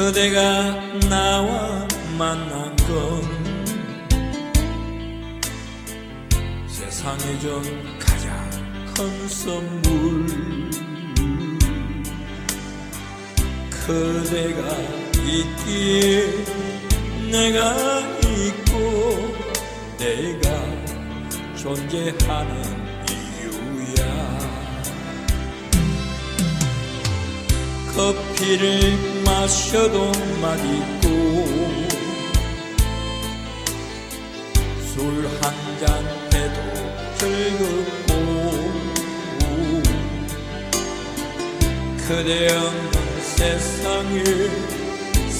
그대가 나와 만난 건 세상에 준 가장 큰 선물. 그대가 있기에 내가 있고 내가 존재하는 이유야. 커피를 마셔도 맛있고 술 한 잔 해도 즐겁고 그대 없는 세상에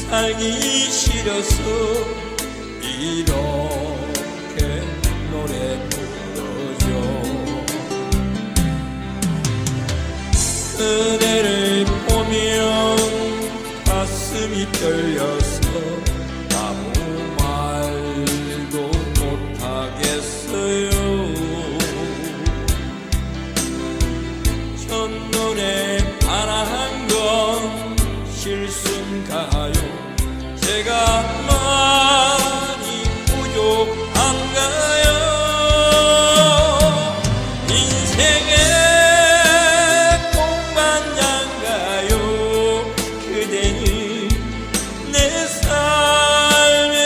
살기 싫어서 이렇 실수인가요? 제가 많이 부족한가요? 인생의 공반장가요? 그대는 내 삶의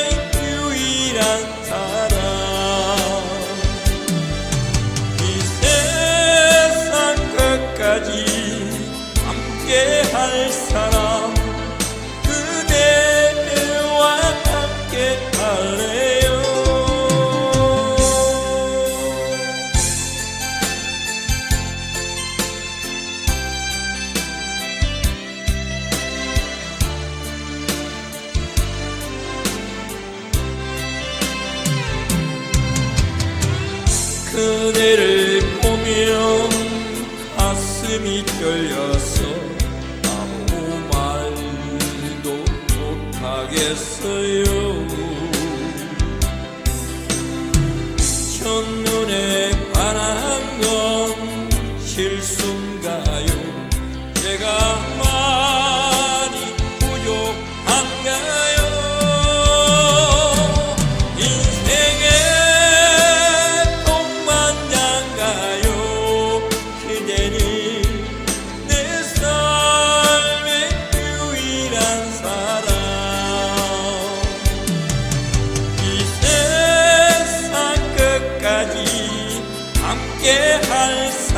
유일한 사람. 이 세상 끝까지 함께 할 사람 영 가슴이 떨려서 아무 말도 못하겠어요. 첫눈에 반한 건 실수인가? 함께 할수